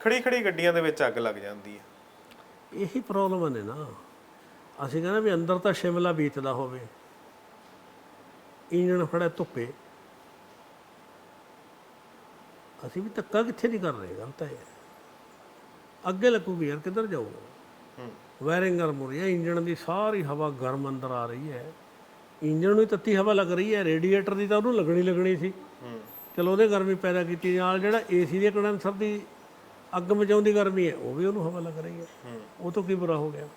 ਖੜੀ ਖੜੀ ਗੱਡੀਆਂ ਦੇ ਵਿੱਚ ਅੱਗ ਲੱਗ ਜਾਂਦੀ ਹੈ। ਇਹੀ ਪ੍ਰੋਬਲਮ ਨੇ ਨਾ। ਅਸੀਂ ਕਹਿੰਦੇ ਵੀ ਅੰਦਰ ਤਾਂ ਸ਼ਿਮਲਾ ਬੀਤਦਾ ਹੋਵੇ। ਇੰਜਣ ਖੜਾ ਧੁੱਪੇ। ਅਸੀਂ ਵੀ ਧੱਕਾ ਕਿੱਥੇ ਨਹੀਂ ਕਰ ਰਹੇ ਗੱਲ ਤਾਂ ਇਹ। ਅੱਗੇ ਲੱਗੂਗੀ ਯਾਰ ਕਿੱਧਰ ਜਾਊਗਾ? ਵਾਇਰਿੰਗ ਗਰਮ ਹੋ ਰਹੀ ਹੈ ਇੰਜਣ ਦੀ ਸਾਰੀ ਹਵਾ ਗਰਮ ਅੰਦਰ ਆ ਰਹੀ ਹੈ। ਇੰਜਣ ਨੂੰ ਤੱਤੀ ਹਵਾ ਲੱਗ ਰਹੀ ਹੈ। ਰੇਡੀਏਟਰ ਦੀ ਤਾਂ ਉਹਨੂੰ ਲੱਗਣੀ ਲੱਗਣੀ ਸੀ। ਚਲੋ ਉਹਦੇ ਗਰਮੀ ਪੈਦਾ ਕੀਤੀ। ਨਾਲ ਜਿਹੜਾ ਏਸੀ ਦੇ ਕੰਡੈਂਸਰ ਦੀ ਅੱਗ ਮਚਾਉਂਦੀ ਗਰਮੀ ਹੈ ਉਹ ਵੀ ਉਹਨੂੰ ਹਵਾ ਲੱਗ ਰਹੀ ਹੈ। ਉਹ ਤੋਂ ਕੀ ਬੁਰਾ ਹੋ ਗਿਆ?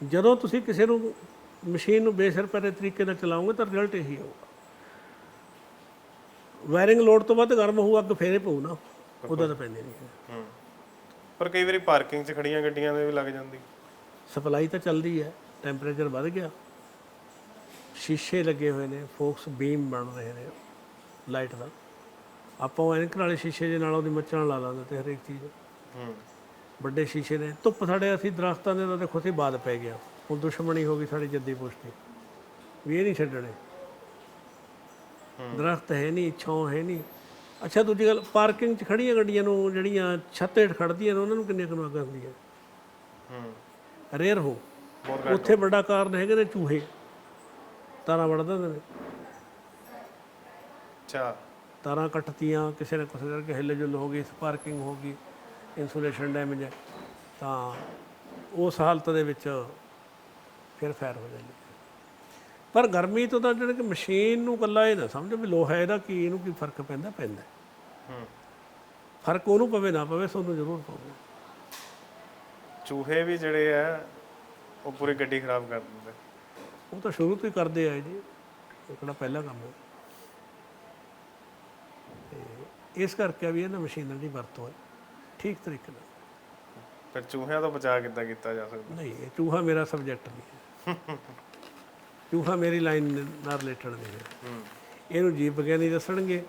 ਜਦੋਂ ਤੁਸੀਂ ਕਿਸੇ ਨੂੰ ਮਸ਼ੀਨ ਨੂੰ ਬੇਸਿਰ ਪੈਰੇ ਤਰੀਕੇ ਨਾਲ ਚਲਾਓਗੇ ਤਾਂ ਰਿਜ਼ਲਟ ਇਹੀ ਆਊਗਾ ਵਾਇਰਿੰਗ ਲੋਡ ਤੋਂ ਵੱਧ ਗਰਮ ਹੋਊ ਅੱਗ ਫੇਰੇ ਪਊ ਨਾ ਉਹਦਾ ਤਾਂ ਪੈਂਦੇ ਨਹੀਂ ਪਰ ਕਈ ਵਾਰੀ ਪਾਰਕਿੰਗ 'ਚ ਖੜੀਆਂ ਗੱਡੀਆਂ ਦੇ ਵੀ ਲੱਗ ਜਾਂਦੀ। ਸਪਲਾਈ ਤਾਂ ਚੱਲਦੀ ਹੈ ਟੈਂਪਰੇਚਰ ਵੱਧ ਗਿਆ। ਸ਼ੀਸ਼ੇ ਲੱਗੇ ਹੋਏ ਨੇ ਫੋਕਸ ਬੀਮ ਬਣ ਰਹੇ ਨੇ ਲਾਈਟ ਦਾ। ਆਪਾਂ ਉਹ ਐਨਕ ਵਾਲੇ ਸ਼ੀਸ਼ੇ ਦੇ ਨਾਲ ਉਹਦੀ ਮੱਚਣ ਲਾ ਲਾਂਦੇ ਤੇ ਹਰੇਕ ਚੀਜ਼। ਹੂੰ। ਵੱਡੇ ਸ਼ੀਸ਼ੇ ਨੇ। ਧੁੱਪ ਸਾਡੇ ਅਸੀਂ ਦਰਖਤਾਂ ਦੇ ਤਾਂ ਦੇਖੋ ਅਸੀਂ ਬਾਦ ਪੈ ਗਿਆ। ਹੁਣ ਦੁਸ਼ਮਣੀ ਹੋ ਗਈ ਸਾਡੀ ਜੱਦੀ ਪੁਸ਼ਤੀ ਵੀ ਇਹ ਨਹੀਂ ਛੱਡਣੇ। ਦਰਖਤ ਹੈ ਨਹੀਂ ਛਾਂ ਹੈ ਨਹੀਂ। ਅੱਛਾ ਦੂਜੀ ਗੱਲ ਪਾਰਕਿੰਗ 'ਚ ਖੜੀਆਂ ਗੱਡੀਆਂ ਨੂੰ ਜਿਹੜੀਆਂ ਛੱਤ ਹੇਠ ਖੜਦੀਆਂ ਨੇ ਉਹਨਾਂ ਨੂੰ ਕਿੰਨੇ ਕੁ ਅੱਗ ਹੁੰਦੀ ਹੈ। ਹੂੰ। ਰੇਅਰ ਹੋ ਉੱਥੇ ਵੱਡਾ ਕਾਰਨ ਹੈਗੇ ਨੇ ਚੂਹੇ। ਤਾਰਾਂ ਵੜ ਦਿੰਦੇ ਨੇ। ਅੱਛਾ। ਤਾਰਾਂ ਕੱਟਤੀਆਂ ਕਿਸੇ ਨੇ ਕਿਸੇ ਕਰਕੇ ਹਿੱਲ ਜੁਲ ਹੋ ਗਈ ਸਪਾਰਕਿੰਗ ਹੋ ਗਈ ਇਨਸੂਲੇਸ਼ਨ ਡੈਮੇਜ ਹੈ ਤਾਂ ਉਸ ਹਾਲਤ ਦੇ ਵਿੱਚ ਫਿਰ ਫਾਇਰ ਹੋ ਜਾਂਦੀ। ਪਰ ਗਰਮੀ ਤੋਂ ਤਾਂ ਜਿਹੜੇ ਕਿ ਮਸ਼ੀਨ ਨੂੰ ਕੱਲਾ ਇਹ ਨਾ ਸਮਝੋ ਵੀ ਲੋਹਾ ਇਹਦਾ ਕੀ ਇਹਨੂੰ ਕੀ ਫ਼ਰਕ ਪੈਂਦਾ ਪੈਂਦਾ ਹੂੰ। ਫ਼ਰਕ ਉਹਨੂੰ ਪਵੇ ਨਾ ਪਵੇ ਤੁਹਾਨੂੰ ਜ਼ਰੂਰ ਪਵੇ। ਚੂਹੇ ਵੀ ਜਿਹੜੇ ਆ ਉਹ ਪੂਰੀ ਗੱਡੀ ਖਰਾਬ ਕਰ ਦਿੰਦੇ। ਉਹ ਤਾਂ ਸ਼ੁਰੂ ਤੋਂ ਹੀ ਕਰਦੇ ਆਏ ਜੀ ਇਹ ਕਿਹੜਾ ਪਹਿਲਾ ਕੰਮ ਹੈ ਤੇ ਇਸ ਕਰਕੇ ਵੀ ਇਹਨਾਂ ਮਸ਼ੀਨਾਂ ਦੀ ਵਰਤੋਂ ਹੈ। ਠੀਕ ਤਰੀਕੇ ਨਾਲ। ਫਿਰ ਚੂਹਿਆਂ ਤੋਂ ਬਚਾ ਕਿੱਦਾਂ ਕੀਤਾ ਜਾ ਸਕਦਾ? ਨਹੀਂ ਇਹ ਚੂਹਾ ਮੇਰਾ ਸਬਜੈਕਟ ਨਹੀਂ ਹੈ। ਚੂਹਾ ਮੇਰੀ ਲਾਈਨ ਨਾਲ ਰਿਲੇਟਡ ਨਹੀਂ ਹੈ। ਹੂੰ। ਇਹਨੂੰ ਜੀਵ ਵਿਗਿਆਨੀ ਦੱਸਣਗੇ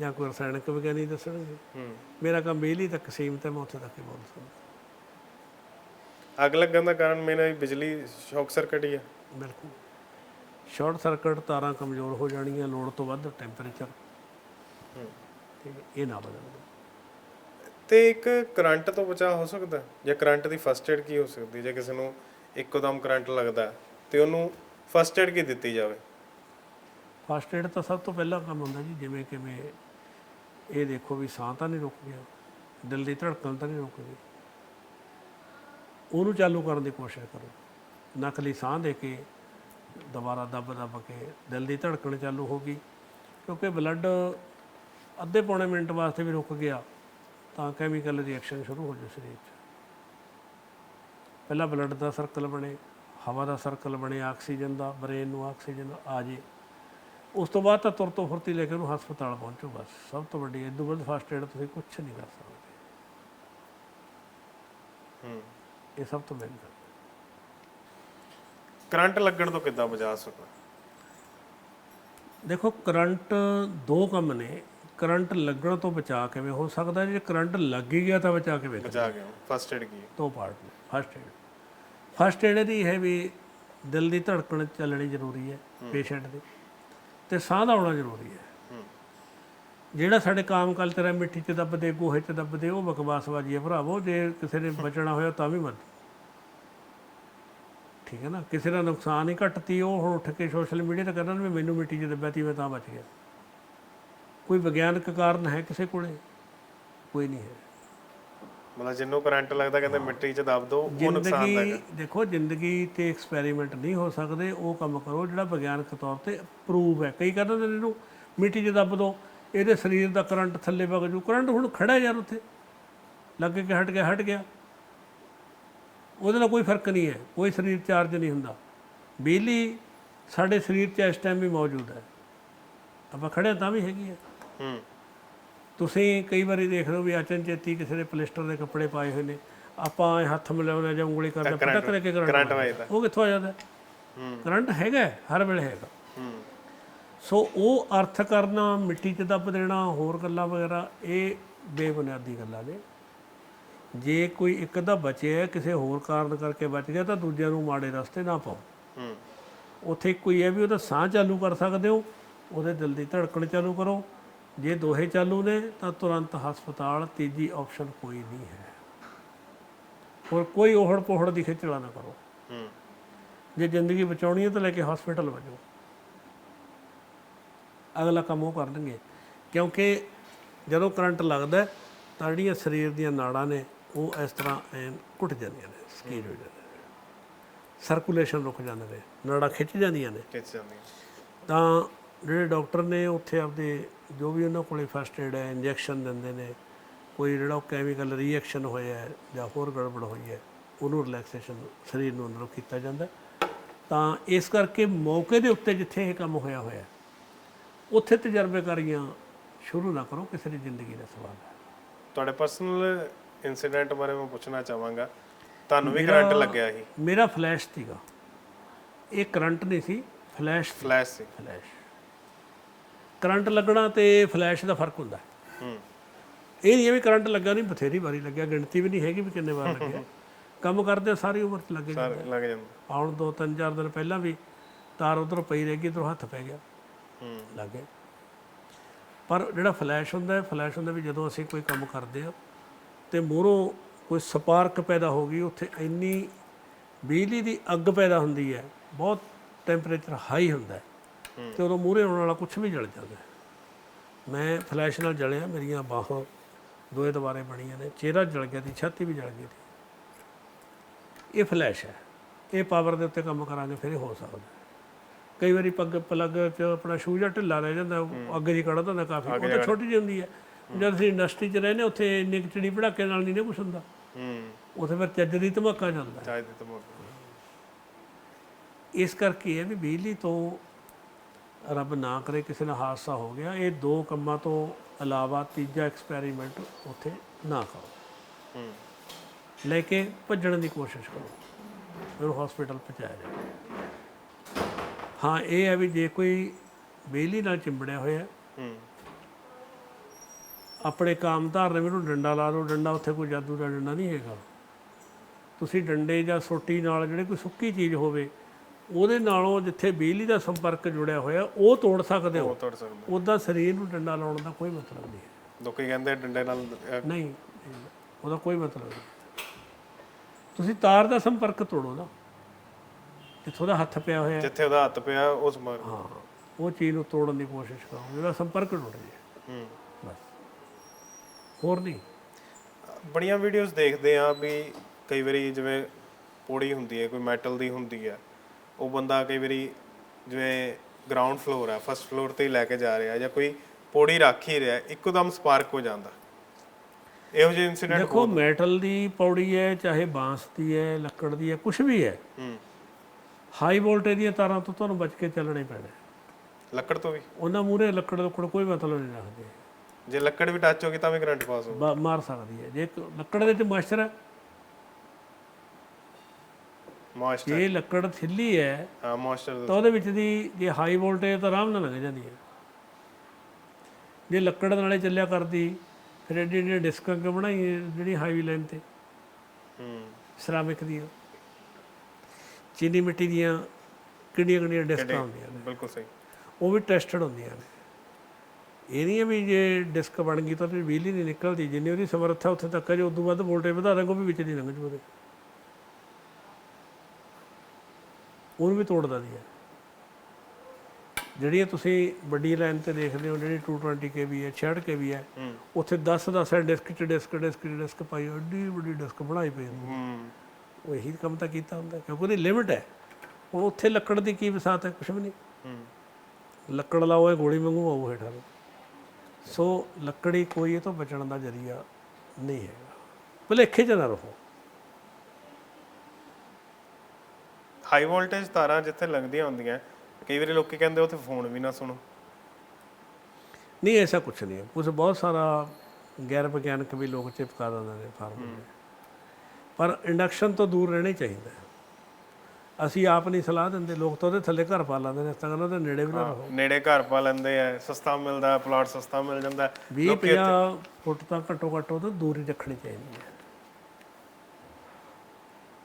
ਜਾਂ ਕੋਈ ਰਸਾਇਣਕ ਵਿਗਿਆਨੀ ਦੱਸਣਗੇ? ਹੂੰ। ਮੇਰਾ ਕੰਮ ਬਿਜਲੀ ਤੱਕ ਸੀਮਤ ਹੈ ਮੈਂ ਉੱਥੇ ਤੱਕ ਹੀ ਬੋਲ ਸਕਦਾ। ਅੱਗ ਲੱਗਣ ਦਾ ਕਾਰਨ ਮੇਰਾ ਬਿਜਲੀ ਸ਼ੌਕ ਸਰਕਟ ਹੀ ਆ ਬਿਲਕੁਲ। ਸ਼ਾਰਟ ਸਰਕਟ ਤਾਰਾਂ ਕਮਜ਼ੋਰ ਹੋ ਜਾਣੀਆਂ ਲੋੜ ਤੋਂ ਵੱਧ ਟੈਂਪਰੇਚਰ ਹੂੰ। ਤੇ ਇਹ ਨਾ ਬਦਲਣ ਤੇ ਇੱਕ ਕਰੰਟ ਤੋਂ ਬਚਾ ਹੋ ਸਕਦਾ ਜਾਂ ਕਰੰਟ ਦੀ ਫਸਟ ਏਡ ਕੀ ਹੋ ਸਕਦੀ ਜੇ ਕਿਸੇ ਨੂੰ ਇੱਕੋਦਮ ਕਰੰਟ ਲੱਗਦਾ ਤੇ ਉਹਨੂੰ ਫਸਟ ਏਡ ਕੀ ਦਿੱਤੀ ਜਾਵੇ? ਫਸਟ ਏਡ ਤਾਂ ਸਭ ਤੋਂ ਪਹਿਲਾ ਕੰਮ ਹੁੰਦਾ ਜੀ ਜਿਵੇਂ ਕਿਵੇਂ ਇਹ ਦੇਖੋ ਵੀ ਸਾਹ ਤਾਂ ਨਹੀਂ ਰੁਕ ਗਿਆ ਦਿਲ ਦੀ ਧੜਕਣ ਤਾਂ ਨਹੀਂ ਰੁਕ ਗਈ। ਉਹਨੂੰ ਚਾਲੂ ਕਰਨ ਦੀ ਕੋਸ਼ਿਸ਼ ਕਰੋ। ਨਕਲੀ ਸਾਹ ਦੇ ਕੇ ਦੁਬਾਰਾ ਦੱਬ ਦੱਬ ਕੇ ਦਿਲ ਦੀ ਧੜਕਣ ਚਾਲੂ ਹੋ ਗਈ ਕਿਉਂਕਿ ਬਲੱਡ ਅੱਧੇ ਪੌਣੇ ਮਿੰਟ ਵਾਸਤੇ ਵੀ ਰੁਕ ਗਿਆ ਤਾਂ ਕੈਮੀਕਲ ਰਿਐਕਸ਼ਨ ਸ਼ੁਰੂ ਹੋ ਜਾਊ ਸਰੀਰ 'ਚ। ਪਹਿਲਾਂ ਬਲੱਡ ਦਾ ਸਰਕਲ ਬਣੇ ਹਵਾ ਦਾ ਸਰਕਲ ਬਣੇ ਆਕਸੀਜਨ ਦਾ ਬ੍ਰੇਨ ਨੂੰ ਆਕਸੀਜਨ ਆ ਜੇ ਉਸ ਤੋਂ ਬਾਅਦ ਤਾਂ ਤੁਰ ਤੋਂ ਫੁਰਤੀ ਲੈ ਕੇ ਉਹਨੂੰ ਹਸਪਤਾਲ ਪਹੁੰਚੋ ਬਸ। ਸਭ ਤੋਂ ਵੱਡੀ ਇਹ ਤੋਂ ਵੱਧ ਫਸਟ ਏਡ ਤੁਸੀਂ ਕੁਝ ਨਹੀਂ ਕਰ ਸਕਦੇ। ਹੂੰ। ਇਹ ਸਭ ਤੋਂ ਮੇਨ ਗੱਲ ਕਰੰਟ ਲੱਗਣ ਤੋਂ ਕਿੱਦਾਂ ਬਚਾ ਸਕਦਾ? ਦੇਖੋ ਕਰੰਟ ਦੋ ਕੰਮ ਨੇ। ਕਰੰਟ ਲੱਗਣ ਤੋਂ ਬਚਾ ਕਿਵੇਂ ਹੋ ਸਕਦਾ? ਜੇ ਕਰੰਟ ਲੱਗ ਹੀ ਗਿਆ ਤਾਂ ਬਚਾ ਕਿਵੇਂ ਬਚਾ ਗਿਆ। ਫਸਟ ਏਡ ਕੀ? ਦੋ ਪਾਰਟ ਨੇ। ਫਸਟ ਏਡ ਫਸਟ ਏਡ ਦੀ ਹੈ ਵੀ ਦਿਲ ਦੀ ਧੜਕਣ ਚੱਲਣੀ ਜ਼ਰੂਰੀ ਹੈ ਪੇਸ਼ੈਂਟ ਦੀ। ਤੇ ਸਾਹ ਦਾ ਆਉਣਾ ਜ਼ਰੂਰੀ ਹੈ। ਜਿਹੜਾ ਸਾਡੇ ਕਾਮ ਕਲ ਤੇਰਾ ਮਿੱਟੀ 'ਚ ਦੱਬਦੇ ਗੋਹੇ 'ਚ ਦੱਬਦੇ ਉਹ ਬਕਵਾਸਬਾਜੀ ਹੈ ਭਰਾਵੋ। ਜੇ ਕਿਸੇ ਨੇ ਬਚਣਾ ਹੋਇਆ ਤਾਂ ਵੀ ਮਰ ਠੀਕ ਹੈ ਨਾ? ਕਿਸੇ ਦਾ ਨੁਕਸਾਨ ਹੀ ਘਟਤੀ ਉਹ ਹੁਣ ਉੱਠ ਕੇ ਸੋਸ਼ਲ ਮੀਡੀਆ ਤੇ ਕਰਨ ਵੀ ਮੈਨੂੰ ਮਿੱਟੀ 'ਚ ਦੱਬਿਆ ਤੀ ਮੈਂ ਤਾਂ ਬਚ ਗਿਆ। ਕੋਈ ਵਿਗਿਆਨਕ ਕਾਰਨ ਹੈ ਕਿਸੇ ਕੋਲੇ? ਕੋਈ ਨਹੀਂ ਹੈ। ਮਤਲਬ ਜਿੰਨੂੰ ਕਰੰਟ ਲੱਗਦਾ ਕਹਿੰਦੇ ਮਿੱਟੀ 'ਚ ਦੱਬ ਦੋ ਉਹ ਜ਼ਿੰਦਗੀ ਹੈ ਦੇਖੋ ਜ਼ਿੰਦਗੀ ਤੇ ਐਕਸਪੈਰੀਮੈਂਟ ਨਹੀਂ ਹੋ ਸਕਦੇ ਉਹ ਕੰਮ ਕਰੋ ਜਿਹੜਾ ਵਿਗਿਆਨਕ ਤੌਰ ਤੇ ਪ੍ਰੂਵ ਹੈ। ਕਈ ਕਹਿੰਦੇ ਨੇ ਇਹਨੂੰ ਮਿੱਟੀ 'ਚ ਦੱਬ ਦੋ ਇਹਦੇ ਸਰੀਰ ਦਾ ਕਰੰਟ ਥੱਲੇ ਵਗ ਜੂ ਕਰੰਟ ਹੁਣ ਖੜਾ ਯਾਰ ਉੱਥੇ। ਲੱਗ ਕੇ ਹਟ ਗਿਆ ਹਟ ਗਿਆ। ਉਹਦੇ ਨਾਲ ਕੋਈ ਫ਼ਰਕ ਨਹੀਂ ਹੈ ਕੋਈ ਸਰੀਰ ਚਾਰਜ ਨਹੀਂ ਹੁੰਦਾ। ਬਿਜਲੀ ਸਾਡੇ ਸਰੀਰ 'ਚ ਇਸ ਟਾਈਮ ਵੀ ਮੌਜੂਦ ਹੈ। ਆਪਾਂ ਖੜੇ ਤਾਂ ਵੀ ਹੈਗੀ ਹੈ। ਹੂੰ। ਤੁਸੀਂ ਕਈ ਵਾਰੀ ਦੇਖ ਲਓ ਵੀ ਅਚਨਚੇਤੀ ਕਿਸੇ ਦੇ ਪਲਿਸਟਰ ਦੇ ਕੱਪੜੇ ਪਾਏ ਹੋਏ ਨੇ। ਆਪਾਂ ਐਂ ਹੱਥ ਮਿਲਾਉਂਦੇ ਜਾਂ ਉਂਗਲੀ ਕਰਦੇ ਪਤਾ ਕਰੇ ਕਿ ਕਰੰਟ। ਵੱਜਦਾ ਉਹ ਕਿੱਥੋਂ ਆ ਜਾਂਦਾ? ਹੂੰ। ਕਰੰਟ ਹੈਗਾ ਹਰ ਵੇਲੇ ਹੈਗਾ। ਹੂੰ। ਸੋ ਉਹ ਅਰਥ ਕਰਨਾ ਮਿੱਟੀ 'ਚ ਦੱਬ ਦੇਣਾ ਹੋਰ ਗੱਲਾਂ ਵਗੈਰਾ ਇਹ ਬੇਬੁਨਿਆਦੀ ਗੱਲਾਂ ਨੇ। ਜੇ ਕੋਈ ਇੱਕ ਅੱਧਾ ਬਚਿਆ ਕਿਸੇ ਹੋਰ ਕਾਰਨ ਕਰਕੇ ਬਚ ਗਿਆ ਤਾਂ ਦੂਜਿਆਂ ਨੂੰ ਮਾੜੇ ਰਸਤੇ ਨਾ ਪਾਓ। ਹੂੰ। ਉੱਥੇ ਕੋਈ ਹੈ ਵੀ ਉਹਦਾ ਸਾਹ ਚਾਲੂ ਕਰ ਸਕਦੇ ਹੋ ਉਹਦੇ ਦਿਲ ਦੀ ਧੜਕਣ ਚਾਲੂ ਕਰੋ। ਜੇ ਦੋਹੇ ਚਾਲੂ ਨੇ ਤਾਂ ਤੁਰੰਤ ਹਸਪਤਾਲ ਤੀਜੀ ਆਪਸ਼ਨ ਕੋਈ ਨਹੀਂ ਹੈ। ਹੋਰ ਕੋਈ ਉਹੜ ਪੋਹੜ ਦੀ ਖਿਚੜਾ ਨਾ ਕਰੋ। ਹੂੰ। ਜੇ ਜ਼ਿੰਦਗੀ ਬਚਾਉਣੀ ਹੈ ਤਾਂ ਲੈ ਕੇ ਹਸਪੀਟਲ ਵਜੋ। ਅਗਲਾ ਕੰਮ ਉਹ ਕਰ ਲੈਣਗੇ। ਕਿਉਂਕਿ ਜਦੋਂ ਕਰੰਟ ਲੱਗਦਾ ਤਾਂ ਜਿਹੜੀਆਂ ਸਰੀਰ ਦੀਆਂ ਨਾੜਾਂ ਨੇ ਉਹ ਇਸ ਤਰ੍ਹਾਂ ਐਨ ਘੁੱਟ ਜਾਂਦੀਆਂ ਨੇ ਸਕੀਜ ਹੋ ਜਾਂਦੇ ਸਰਕੂਲੇਸ਼ਨ ਰੁਕ ਜਾਂਦੇ ਨੇ ਨਾੜਾਂ ਖਿੱਚ ਜਾਂਦੀਆਂ ਨੇ। ਖਿੱਚ ਜਾਂਦੀ ਤਾਂ ਜਿਹੜੇ ਡਾਕਟਰ ਨੇ ਉੱਥੇ ਆਪਦੇ ਜੋ ਵੀ ਉਹਨਾਂ ਕੋਲੇ ਫਸਟ ਏਡ ਹੈ ਇੰਜੈਕਸ਼ਨ ਦਿੰਦੇ ਨੇ ਕੋਈ ਜਿਹੜਾ ਕੈਮੀਕਲ ਰਿਐਕਸ਼ਨ ਹੋਇਆ ਹੈ ਜਾਂ ਹੋਰ ਗੜਬੜ ਹੋਈ ਹੈ ਉਹਨੂੰ ਰਿਲੈਕਸੇਸ਼ਨ ਸਰੀਰ ਨੂੰ ਅੰਦਰੋਂ ਕੀਤਾ ਜਾਂਦਾ ਤਾਂ ਇਸ ਕਰਕੇ ਮੌਕੇ ਦੇ ਉੱਤੇ ਜਿੱਥੇ ਇਹ ਕੰਮ ਹੋਇਆ ਹੋਇਆ ਉੱਥੇ ਤਜਰਬੇਕਾਰੀਆਂ ਸ਼ੁਰੂ ਨਾ ਕਰੋ ਕਿਸੇ ਦੀ ਜ਼ਿੰਦਗੀ ਦਾ ਸਵਾਲ ਹੈ। ਤੁਹਾਡੇ ਪਰਸਨਲ ਇਨਸੀਡੈਂਟ ਬਾਰੇ ਮੈਂ ਪੁੱਛਣਾ ਚਾਹਾਂਗਾ। ਤੁਹਾਨੂੰ ਵੀ ਕਰੰਟ ਲੱਗਿਆ ਸੀ? ਮੇਰਾ ਫਲੈਸ਼ ਸੀਗਾ। ਇਹ ਕਰੰਟ ਨਹੀਂ ਸੀ ਫਲੈਸ਼ ਫਲੈਸ਼ ਸੀ। ਫਲੈਸ਼ ਕਰੰਟ ਲੱਗਣਾ ਤੇ ਫਲੈਸ਼ ਦਾ ਫ਼ਰਕ ਹੁੰਦਾ। ਹੈ ਇਹ ਨਹੀਂ ਵੀ ਕਰੰਟ ਲੱਗਾ ਨਹੀਂ ਬਥੇਰੀ ਵਾਰੀ ਲੱਗਿਆ ਗਿਣਤੀ ਵੀ ਨਹੀਂ ਹੈਗੀ ਵੀ ਕਿੰਨੇ ਵਾਰ ਲੱਗਿਆ। ਕੰਮ ਕਰਦੇ ਸਾਰੀ ਉਮਰ ਚ ਲੱਗੇ ਸਾਰੇ ਲੱਗ ਜਾਂਦਾ। ਆਉਣ ਦੋ ਤਿੰਨ ਚਾਰ ਦਿਨ ਪਹਿਲਾਂ ਵੀ ਤਾਰ ਉਧਰ ਪਈ ਰਹਿ ਗਈ ਇਧਰੋਂ ਹੱਥ ਪੈ ਗਿਆ। ਹੂੰ। ਲੱਗੇ ਪਰ ਜਿਹੜਾ ਫਲੈਸ਼ ਹੁੰਦਾ ਹੈ ਫਲੈਸ਼ ਹੁੰਦਾ ਵੀ ਜਦੋਂ ਅਸੀਂ ਕੋਈ ਕੰਮ ਕਰਦੇ ਆ ਤੇ ਮੂਹਰੋਂ ਕੋਈ ਸਪਾਰਕ ਪੈਦਾ ਹੋ ਗਈ ਉੱਥੇ ਇੰਨੀ ਬਿਜਲੀ ਦੀ ਅੱਗ ਪੈਦਾ ਹੁੰਦੀ ਹੈ ਬਹੁਤ ਟੈਂਪਰੇਚਰ ਹਾਈ ਹੁੰਦਾ ਹੈ। ਤੇ ਉਦੋਂ ਮੂਹਰੇ ਆਉਣ ਵਾਲਾ ਕੁਝ ਵੀ ਜਲ ਜਾਂਦਾ ਮੈਂ ਫਲੈਸ਼ ਨਾਲ ਜਲਿਆ ਮੇਰੀਆਂ ਬਾਹਾਂ ਦੋਏ ਦੁਬਾਰੇ ਬਣੀਆਂ ਨੇ ਚਿਹਰਾ ਜਲ ਗਿਆ ਤੇ ਛਾਤੀ ਵੀ ਜਲ ਗਈ ਸੀ। ਇਹ ਫਲੈਸ਼ ਹੈ। ਇਹ ਪਾਵਰ ਦੇ ਉੱਤੇ ਕੰਮ ਕਰਾਂਗੇ ਫਿਰ ਇਹ ਹੋ ਸਕਦਾ। ਕਈ ਵਾਰੀ ਪੱਗ ਪਲੱਗ ਚ ਆਪਣਾ ਸ਼ੂ ਜਾਂ ਢਿੱਲਾ ਰਹਿ ਜਾਂਦਾ ਅੱਗ ਜੀ ਕੱਢ ਦਿੰਦਾ ਕਾਫੀ ਉਹ ਤਾਂ ਛੋਟੀ ਜਿਹੀ ਹੁੰਦੀ ਹੈ। ਜਦ ਅਸੀਂ ਇੰਡਸਟਰੀ 'ਚ ਰਹਿੰਦੇ ਉੱਥੇ ਇੰਨੀ ਚਿੜੀ ਪੜਾਕੇ ਨਾਲ ਨਹੀਂ ਨਾ ਕੁਛ ਹੁੰਦਾ। ਹੂੰ। ਉੱਥੇ ਫਿਰ ਚੱਜ ਦੀ ਧਮਾਕਾ ਚੱਲਦਾ ਚਾਹ ਦੇ ਤਮੋ ਇਸ ਕਰਕੇ ਇਹ ਵੀ ਬਿਜਲੀ ਤੋਂ ਰੱਬ ਨਾ ਕਰੇ ਕਿਸੇ ਨਾਲ ਹਾਦਸਾ ਹੋ ਗਿਆ ਇਹ ਦੋ ਕੰਮਾਂ ਤੋਂ ਇਲਾਵਾ ਤੀਜਾ ਐਕਸਪੈਰੀਮੈਂਟ ਉੱਥੇ ਨਾ ਕਰੋ। ਲੈ ਕੇ ਭੱਜਣ ਦੀ ਕੋਸ਼ਿਸ਼ ਕਰੋ। ਫਿਰ ਹਸਪੀਟਲ ਪਹੁੰਚਾਇਆ ਜਾਵੇ। ਹਾਂ ਇਹ ਹੈ ਵੀ ਜੇ ਕੋਈ ਬਿਜਲੀ ਨਾਲ ਚਿੰਬੜਿਆ ਹੋਇਆ ਆਪਣੇ ਕਾਮਧਾਰ ਨੇ ਮੈਨੂੰ ਡੰਡਾ ਲਾ ਦਿਓ ਡੰਡਾ ਉੱਥੇ ਕੋਈ ਜਾਦੂ ਦਾ ਡੰਡਾ ਨਹੀਂ ਹੈਗਾ। ਤੁਸੀਂ ਡੰਡੇ ਜਾਂ ਸੋਟੀ ਨਾਲ ਜਿਹੜੇ ਕੋਈ ਸੁੱਕੀ ਚੀਜ਼ ਹੋਵੇ ਉਹਦੇ ਨਾਲੋਂ ਜਿੱਥੇ ਬਿਜਲੀ ਦਾ ਸੰਪਰਕ ਜੁੜਿਆ ਹੋਇਆ ਉਹ ਤੋੜ ਸਕਦੇ ਹੋ। ਤੋੜ ਸਕਦਾ ਉਹਦਾ ਸਰੀਰ ਨੂੰ ਡੰਡਾ ਲਾਉਣ ਦਾ ਕੋਈ ਮਤਲਬ ਨਹੀਂ ਹੈ। ਲੋਕੀ ਕਹਿੰਦੇ ਡੰਡੇ ਨਾਲ ਅਹ, ਨਹੀਂ ਉਹਦਾ ਕੋਈ ਮਤਲਬ ਨਹੀਂ। ਤੁਸੀਂ ਤਾਰ ਦਾ ਸੰਪਰਕ ਤੋੜੋ ਨਾ। ਜਿੱਥੋਂ ਦਾ ਹੱਥ ਪਿਆ ਹੋਇਆ ਹੈ, ਜਿੱਥੇ ਉਹਦਾ ਹੱਥ ਪਿਆ ਉਸ ਮਾਰ ਹਾਂ ਉਹ ਚੀਜ਼ ਨੂੰ ਤੋੜਨ ਦੀ ਕੋਸ਼ਿਸ਼ ਕਰੋ। ਜਿਹੜਾ ਸੰਪਰਕ ਟੁੱਟ ਜੇ ਹੂੰ। ਬਸ। ਹੋਰ ਨਹੀਂ? ਬੜੀਆਂ ਵੀਡੀਓਜ਼ ਦੇਖਦੇ ਆ ਵੀ ਕਈ ਵਾਰੀ ਜਿਵੇਂ ਪੌੜੀ ਹੁੰਦੀ ਹੈ ਕੋਈ ਮੈਟਲ ਦੀ ਹੁੰਦੀ ਹੈ ਉਹ ਬੰਦਾ ਕਈ ਵਾਰੀ ਜਿਵੇਂ ਗਰਾਊਂਡ ਫਲੋਰ ਹੈ ਫਸਟ ਫਲੋਰ ਤੇ ਹੀ ਲੈ ਕੇ ਜਾ ਰਿਹਾ ਜਾਂ ਕੋਈ ਪੌੜੀ ਰੱਖ ਹੀ ਰਿਹਾ ਇੱਕੋਦਮ ਸਪਾਰਕ ਹੋ ਜਾਂਦਾ। ਇਹੋ ਜਿਹੇ ਇਨਸੀਡੈਂਟ ਦੇਖੋ ਮੈਟਲ ਦੀ ਪੌੜੀ ਹੈ ਚਾਹੇ ਬਾਂਸ ਦੀ ਹੈ ਲੱਕੜ ਦੀ ਹੈ ਕੁਝ ਵੀ ਹੈ। ਹੂੰ। ਹਾਈ ਵੋਲਟੇਜ ਦੀਆਂ ਤਾਰਾਂ ਤੋਂ ਤੁਹਾਨੂੰ ਬਚ ਕੇ ਚੱਲਣਾ ਹੀ ਪੈਣਾ। ਲੱਕੜ ਤੋਂ ਵੀ? ਉਹਨਾਂ ਮੂਰੇ ਲੱਕੜ ਲੱਕੜ ਕੋਈ ਮਤਲਬ ਨਹੀਂ ਰੱਖਦੇ। ਜੇ ਲੱਕੜ ਵੀ ਟੱਚ ਹੋ ਗਈ ਤਾਂ ਵੀ ਕਰੰਟ ਪਾਸ ਹੋ ਮਾਰ ਸਕਦੀ ਹੈ। ਜੇ ਲੱਕੜ ਦੇ ਵਿੱਚ ਮੋਇਸਚਰ ਹੈ ਮੋਇਸਚਰ ਜੇ ਲੱਕੜ ਥਿੱਲੀ ਹੈ ਹਾਂ ਮੋਇਸਚਰ ਤਾਂ ਉਹਦੇ ਵਿੱਚ ਦੀ ਜੇ ਹਾਈ ਵੋਲਟੇਜ ਤਾਂ ਆਰਾਮ ਨਾਲ ਲੰਘ ਜਾਂਦੀ ਹੈ। ਜੇ ਲੱਕੜ ਨਾਲੇ ਚੱਲਿਆ ਕਰਦੀ ਫਿਰ ਐਡੀ ਐਡੀ ਡਿਸਕਾਂ ਕਿਉਂ ਬਣਾਈ ਜਿਹੜੀ ਹਾਈ ਲਾਈਨ ਤੇ। ਹੂੰ। ਸਿਰਾਮਿਕ ਦੀਆਂ ਚੀਨੀ ਮਿੱਟੀ ਦੀਆਂ ਕਿੰਨੀਆਂ ਕਿੰਨੀਆਂ ਡਿਸਕਾਂ ਹੁੰਦੀਆਂ ਨੇ। ਬਿਲਕੁਲ ਸਹੀ। ਉਹ ਵੀ ਟੈਸਟਡ ਹੁੰਦੀਆਂ ਨੇ। ਇਹ ਨਹੀਂ ਵੀ ਜੇ ਡਿਸਕ ਬਣ ਗਈ ਤਾਂ ਉਹਦੀ ਬਿਜਲੀ ਨਹੀਂ ਨਿਕਲਦੀ। ਜਿੰਨੀ ਉਹਦੀ ਸਮਰੱਥਾ ਉੱਥੇ ਤੱਕ ਹੈ ਜੇ ਉਦੋਂ ਵੱਧ ਵੋਲਟੇਜ ਵਧਾ ਦਾਂਗੇ ਉਹ ਵੀ ਵਿੱਚ ਦੀ ਲੰਘ ਜੂ ਉਹਦੇ ਉਹਨੂੰ ਵੀ ਤੋੜ ਦਿੰਦੀ ਹੈ। ਜਿਹੜੀਆਂ ਤੁਸੀਂ ਵੱਡੀ ਲਾਈਨ ਤੇ ਦੇਖਦੇ ਹੋ ਜਿਹੜੀ 220 kV ਹੈ 66 kV ਹੈ ਹੂੰ। ਉੱਥੇ 10 10 ਡਿਸਕ ਚ ਡਿਸਕ ਡਿਸਕ ਡਿਸਕ ਪਾਈ ਐਡੀ ਵੱਡੀ ਡਿਸਕ ਬਣਾਈ ਪਈ ਹੁੰਦੀ ਹੈ। ਹੂੰ। ਉਹ ਇਹੀ ਕੰਮ ਤਾਂ ਕੀਤਾ ਹੁੰਦਾ ਕਿਉਂਕਿ ਉਹਦੀ ਲਿਮਿਟ ਹੈ। ਹੁਣ ਉੱਥੇ ਲੱਕੜ ਦੀ ਕੀ ਵਸਾਤ ਹੈ ਕੁਛ ਵੀ ਨਹੀਂ। ਹੂੰ। ਲੱਕੜ ਲਾਓ ਇਹ ਗੋਲੀ ਵਾਂਗੂ ਆਊ ਹੇਠਾਂ ਨੂੰ। ਸੋ ਲੱਕੜੀ ਕੋਈ ਇਹ ਤੋਂ ਬਚਣ ਦਾ ਜਰੀਆ ਨਹੀਂ ਹੈਗਾ। ਭੁਲੇਖੇ 'ਚ ਨਾ ਰਹੋ। ਹਾਈ ਵੋਲਟੇਜ ਤਾਰਾਂ ਜਿੱਥੇ ਲੱਗਦੀਆਂ ਹੁੰਦੀਆਂ ਕਈ ਵਾਰੀ ਲੋਕੀ ਕਹਿੰਦੇ ਉੱਥੇ ਫੋਨ ਵੀ ਨਾ ਸੁਣੋ। ਨਹੀਂ ਐਸਾ ਕੁਝ ਨਹੀਂ ਹੈ। ਕੁਝ ਬਹੁਤ ਸਾਰਾ ਗੈਰ ਵਿਗਿਆਨਕ ਵੀ ਲੋਕ ਚਿਪਕਾ ਦਿੰਦੇ ਨੇ ਫਾਰਮ ਪਰ ਇੰਡਕਸ਼ਨ ਤੋਂ ਦੂਰ ਰਹਿਣਾ ਚਾਹੀਦਾ ਹੈ। ਅਸੀਂ ਆਪ ਨਹੀਂ ਸਲਾਹ ਦਿੰਦੇ ਲੋਕ ਤਾਂ ਉਹਦੇ ਥੱਲੇ ਘਰ ਪਾ ਲੈਂਦੇ ਨੇ ਤਰ੍ਹਾਂ ਉਹਦੇ ਨੇੜੇ ਵੀ ਨਾ ਰਹੋ। ਨੇੜੇ ਘਰ ਪਾ ਲੈਂਦੇ ਆ ਸਸਤਾ ਮਿਲਦਾ ਪਲਾਟ ਸਸਤਾ ਮਿਲ ਜਾਂਦਾ। 20 50 ਫੁੱਟ ਤਾਂ ਘੱਟੋ ਘੱਟ ਉਹ ਤੋਂ ਦੂਰ ਰੱਖਣੀ ਚਾਹੀਦੀ ਹੈ।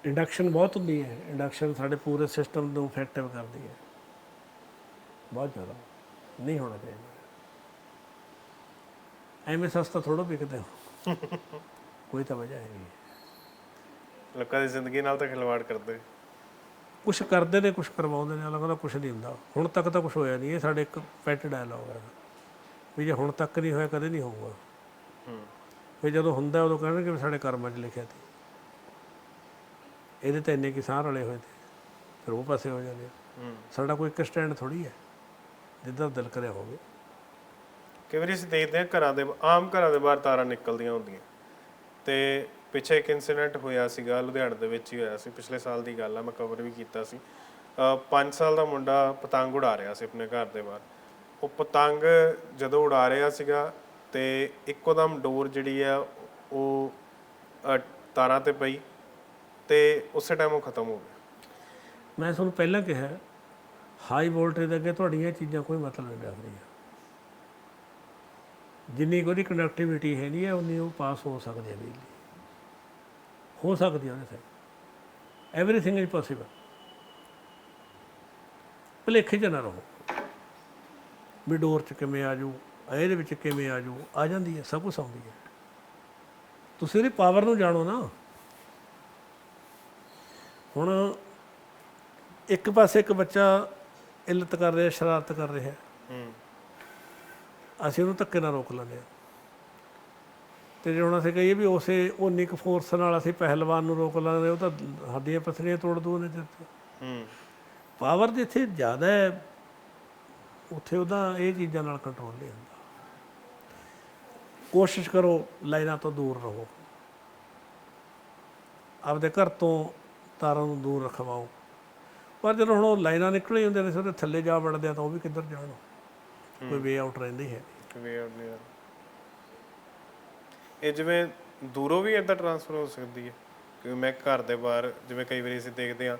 ਇੰਡਕਸ਼ਨ ਬਹੁਤ ਹੁੰਦੀ ਹੈ। ਇੰਡਕਸ਼ਨ ਸਾਡੇ ਪੂਰੇ ਸਿਸਟਮ ਨੂੰ ਇਫੈਕਟਿਵ ਕਰਦੀ ਹੈ। ਬਹੁਤ ਜ਼ਿਆਦਾ। ਨਹੀਂ ਹੋਣਾ ਚਾਹੀਦਾ। ਐਵੇਂ ਸਸਤਾ ਥੋੜਾ ਵਿਕਦੇ ਹੋ। ਕੋਈ ਤਾਂ ਵਜ੍ਹਾ ਹੈ ਲੋਕਾਂ ਦੀ ਜ਼ਿੰਦਗੀ ਨਾਲ ਤਾਂ ਖਿਲਵਾੜ ਕਰਦੇ। ਕੁਛ ਕਰਦੇ ਨੇ ਕੁਛ ਕਰਵਾਉਂਦੇ ਨੇ ਅਲੱਗ ਕੁਛ ਨਹੀਂ ਹੁੰਦਾ। ਹੁਣ ਤੱਕ ਤਾਂ ਕੁਛ ਹੋਇਆ ਨਹੀਂ। ਇਹ ਸਾਡੇ ਇੱਕ ਪੈਟ ਡਾਇਲੌਗ ਹੈ। ਵੀ ਜੇ ਹੁਣ ਤੱਕ ਨਹੀਂ ਹੋਇਆ ਕਦੇ ਨਹੀਂ ਹੋਊਗਾ। ਹੂੰ। ਫਿਰ ਜਦੋਂ ਹੁੰਦਾ ਉਦੋਂ ਕਹਿਣਗੇ ਵੀ ਸਾਡੇ ਕਰਮਾਂ 'ਚ ਲਿਖਿਆ ਸੀ। ਇਹਦੇ ਤਾਂ ਇੰਨੇ ਕਿਸਾਨ ਰਲੇ ਹੋਏ ਤੇ ਫਿਰ ਉਹ ਪਾਸੇ ਹੋ ਜਾਂਦੇ ਆ। ਸਾਡਾ ਕੋਈ ਇੱਕ ਸਟੈਂਡ ਥੋੜੀ ਹੈ ਜਿੱਦਾਂ ਦਿਲ ਕਰਿਆ ਹੋਵੇ। ਕਈ ਵਾਰੀ ਅਸੀਂ ਦੇਖਦੇ ਹਾਂ ਘਰਾਂ ਦੇ ਆਮ ਘਰਾਂ ਦੇ ਬਾਹਰ ਤਾਰਾਂ ਨਿਕਲਦੀਆਂ ਹੁੰਦੀਆਂ। ਤੇ ਪਿੱਛੇ ਇੱਕ ਇਨਸੀਡੈਂਟ ਹੋਇਆ ਸੀਗਾ ਲੁਧਿਆਣਾ ਦੇ ਵਿੱਚ ਹੀ ਹੋਇਆ ਸੀ ਪਿਛਲੇ ਸਾਲ ਦੀ ਗੱਲ ਆ ਮੈਂ ਕਵਰ ਵੀ ਕੀਤਾ ਸੀ। 5 ਸਾਲ ਦਾ ਮੁੰਡਾ ਪਤੰਗ ਉਡਾ ਰਿਹਾ ਸੀ ਆਪਣੇ ਘਰ ਦੇ ਬਾਹਰ। ਉਹ ਪਤੰਗ ਜਦੋਂ ਉਡਾ ਰਿਹਾ ਸੀਗਾ ਤੇ ਇੱਕੋਦਮ ਡੋਰ ਜਿਹੜੀ ਆ ਉਹ ਅ, ਤਾਰਾਂ ਤੇ ਪਈ। ਤੇ ਉਸੇ ਟਾਈਮ ਉਹ ਖਤਮ ਹੋ ਗਿਆ। ਮੈਂ ਤੁਹਾਨੂੰ ਪਹਿਲਾਂ ਕਿਹਾ ਹਾਈ ਵੋਲਟੇਜ ਦੇ ਅੱਗੇ ਤੁਹਾਡੀਆਂ ਇਹ ਚੀਜ਼ਾਂ ਕੋਈ ਮਤਲਬ ਨਹੀਂ ਰੱਖਦੀਆਂ ਜਿੰਨੀ ਕੁ ਉਹਦੀ ਕਨੈਕਟੀਵਿਟੀ ਹੈਗੀ ਹੈ ਉਨੀ ਉਹ ਪਾਸ ਹੋ ਸਕਦੀ ਹੈ ਬਿਜਲੀ। ਹੋ ਸਕਦੀ ਹੈ ਉਹਦੇ ਤੇ। ਐਵਰੀਥਿੰਗ ਇਜ਼ ਪੋਸੀਬਲ ਭੁਲੇਖੇ 'ਚ ਨਾ ਰਹੋ। ਵੀ ਡੋਰ 'ਚ ਕਿਵੇਂ ਆ ਜੂ ਇਹਦੇ ਵਿੱਚ ਕਿਵੇਂ ਆ ਜੂ, ਆ ਜਾਂਦੀ ਹੈ ਸਭ ਕੁਝ ਆਉਂਦੀ ਹੈ ਤੁਸੀਂ ਉਹਦੀ ਪਾਵਰ ਨੂੰ ਜਾਣੋ ਨਾ। ਹੁਣ ਇੱਕ ਪਾਸੇ ਇੱਕ ਬੱਚਾ ਇਲਤ ਕਰ ਰਿਹਾ ਸ਼ਰਾਰਤ ਕਰ ਰਿਹਾ। ਹੂੰ। ਅਸੀਂ ਉਹਨੂੰ ਧੱਕੇ ਨਾਲ ਰੋਕ ਲੈਂਦੇ ਹਾਂ। ਤੇ ਜੇ ਹੁਣ ਅਸੀਂ ਕਹੀਏ ਵੀ ਉਸੇ ਉਨੀ ਕੁ ਫੋਰਸ ਨਾਲ ਅਸੀਂ ਪਹਿਲਵਾਨ ਨੂੰ ਰੋਕ ਲੈਂਦੇ ਉਹ ਤਾਂ ਹੱਡੀਆਂ ਪਸਲੀਆਂ ਤੋੜ ਦੂ ਉਹਨੇ ਤੇ। ਹੂੰ। ਪਾਵਰ ਜਿੱਥੇ ਜ਼ਿਆਦਾ ਹੈ ਉੱਥੇ ਉਹਦਾ ਇਹ ਚੀਜ਼ਾਂ ਨਾਲ ਕੰਟਰੋਲ ਨਹੀਂ ਹੁੰਦਾ। ਕੋਸ਼ਿਸ਼ ਕਰੋ ਲਾਈਨਾਂ ਤੋਂ ਦੂਰ ਰਹੋ। ਆਪਦੇ ਘਰ ਤੋਂ ਤਾਰਾਂ ਨੂੰ ਦੂਰ ਰਖਵਾਓ। ਪਰ ਜਦੋਂ ਹੁਣ ਉਹ ਲਾਈਨਾਂ ਨਿਕਲੀ ਹੁੰਦੇ ਨੇ ਉਹਦੇ ਥੱਲੇ ਜਾ ਵੜਦੇ ਆ ਤਾਂ ਉਹ ਵੀ ਕਿੱਧਰ ਜਾਣ? ਕੋਈ ਵੇ ਆਊਟ ਰਹਿੰਦੀ ਹੈ। ਵੇ ਆਊਟ ਨਹੀਂ ਆ ਇਹ ਜਿਵੇਂ ਦੂਰੋਂ ਵੀ ਇਦਾਂ ਟਰਾਂਸਫਰ ਹੋ ਸਕਦੀ ਹੈ। ਕਿ ਮੈਂ ਘਰ ਦੇ ਬਾਹਰ ਜਿਵੇਂ ਕਈ ਵਾਰੀ ਅਸੀਂ ਦੇਖਦੇ ਹਾਂ